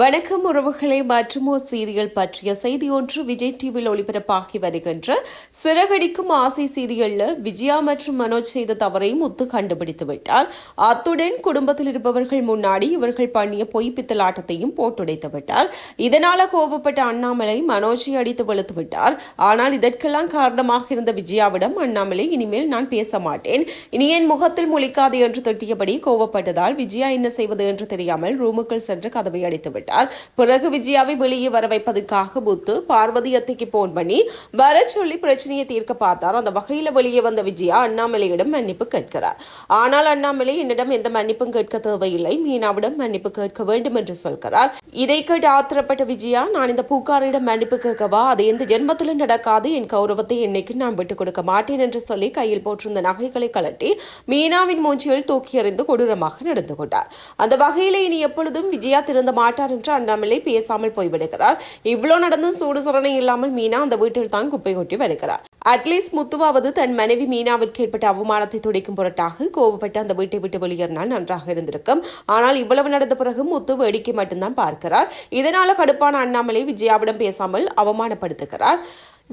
வணக்கம் உறவுகளை மற்றும் ஒரு சீரியல் பற்றிய செய்தி ஒன்று விஜய் டிவியில் ஒளிபரப்பாகி வருகின்ற சிறகடிக்கும் ஆசை சீரியல்ல விஜயா மற்றும் மனோஜ் செய்த தவறை முத்து கண்டுபிடித்து விட்டார் அத்துடன் குடும்பத்தில் இருப்பவர்கள் முன்னாடி இவர்கள் பண்ணிய பொய் பித்தலாட்டத்தையும் போட்டுடைத்து விட்டார். இதனால கோபப்பட்ட அண்ணாமலை மனோஜை அடித்து வெளுத்து விட்டார். ஆனால் இதற்கெல்லாம் காரணமாக இருந்த விஜயாவிடம் அண்ணாமலை இனிமேல் நான் பேச மாட்டேன். இனி என் முகத்தில் முழிக்காது என்று திட்டியபடி கோபப்பட்டதால் விஜயா என்ன செய்வது என்று தெரியாமல் ரூமுக்குள் சென்று கதவை அடித்து விட்டார். பிறகு விஜயாவை வெளியே வர வைப்பதற்காக முத்து பார்வதி அத்தைக்கு போன் பண்ணி வர சொல்லி பிரச்சனையை தீர்க்க பார்த்தார் அந்த வகையில வெளியே வந்த விஜயா அண்ணாமலையிடம் மன்னிப்பு கேட்கிறார். ஆனால் அண்ணாமலை என்னிடம் எந்த மன்னிப்பும் கேட்க தேவையில்லை. மீனாவிடம் மன்னிப்பு கேட்க வேண்டும் என்று சொல்கிறார். இதை கேட்டு ஆத்திரப்பட்ட விஜயா நான் இந்த பூக்காரிடம் மன்னிப்பு கேட்கவா? அது எந்த ஜென்மத்திலும் நடக்காது. என் கௌரவத்தை என்னைக்கு நான் விட்டுக் கொடுக்க மாட்டேன் என்று சொல்லி கையில் போட்டிருந்த நகைகளை கலட்டி மீனாவின் மூஞ்சியில் தூக்கி எறிந்து கொடூரமாக நடந்து கொண்டார். அந்த வகையில இனி எப்பொழுதும் விஜயா திறந்த மாட்டார் என்று அண்ணாமலை பேசாமல் போய்விடுகிறார். இவ்வளவு நடந்தும் சூடு சுரணை இல்லாமல் மீனா அந்த வீட்டில் தான் குப்பை கொட்டி வருகிறார். அட்லீஸ்ட் முத்துவாவது தன் மனைவி மீனாவிற்கு ஏற்பட்ட அவமானத்தை துடைக்கும் பொருட்டாக கோபப்பட்டு அந்த வீட்டை விட்டு வெளியேறினால் நன்றாக இருந்திருக்கும். ஆனால் இவ்வளவு நடந்த பிறகு முத்து வேடிக்கை மட்டும்தான் பார்க்கிறார். இதனால கடுப்பான அண்ணாமலை விஜயாவிடம் பேசாமல் அவமானப்படுத்துகிறார்.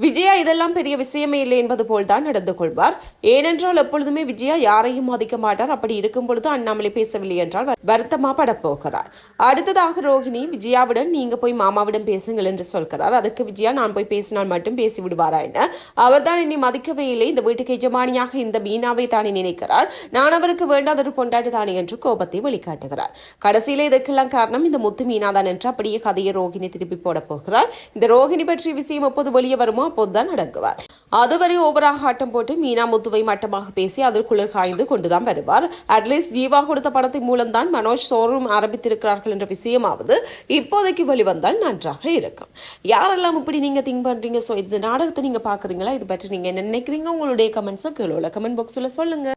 விஜயா இதெல்லாம் பெரிய விஷயமே இல்லை என்பது போல்தான் நடந்து கொள்வார். ஏனென்றால் எப்பொழுதுமே விஜயா யாரையும் மதிக்க மாட்டார். அப்படி இருக்கும் பொழுது அண்ணாமலை பேசவில்லை என்றால் வருத்தமா படப்போகிறார். அடுத்ததாக ரோஹிணி விஜயாவுடன் நீங்க போய் மாமாவிடம் பேசுங்கள் என்று சொல்கிறார். அதற்கு விஜயா நான் போய் பேசினால் மட்டும் பேசி விடுவாரா? என்ன அவர்தான் என்னை மதிக்கவே இல்லை. இந்த வீட்டுக்கு எஜமானியாக இந்த மீனாவை தானே நினைக்கிறார். நான் அவருக்கு வேண்டாத ஒரு பொண்டாட்டி தானே என்று கோபத்தை வெளிக்காட்டுகிறார். கடைசியில இதற்கெல்லாம் காரணம் இந்த முத்து மீனாதான் என்று அப்படியே கதையை ரோஹிணி திருப்பி போட போகிறார். இந்த ரோஹிணி பற்றிய விஷயம் எப்போது வெளியே வருமோ அப்போதுதான் அடங்குவார். அதுவரை ஓவராக ஆட்டம் போட்டு மீனா முத்துவை மட்டமாக பேசி அதற்குள்ளர் காய்ந்து கொண்டுதான் வருவார். அட்லீஸ்ட் ஜீவா கொடுத்த பணத்தின் மூலம்தான் மனோஜ் ஷோரூம் ஆரம்பித்திருக்கிறார்கள் என்ற விஷயமாவது இப்போதைக்கு வெளிவந்தால் நன்றாக இருக்கும். யாரெல்லாம் இப்படி நீங்க திங்க் பண்றீங்க? ஸோ இந்த நாடகத்தை நீங்க பாக்குறீங்களா இது பற்றி நீங்க என்ன நினைக்கிறீங்க? உங்களுடைய கமெண்ட்ஸை கீழே கமெண்ட் பாக்ஸ்ல சொல்லுங்க.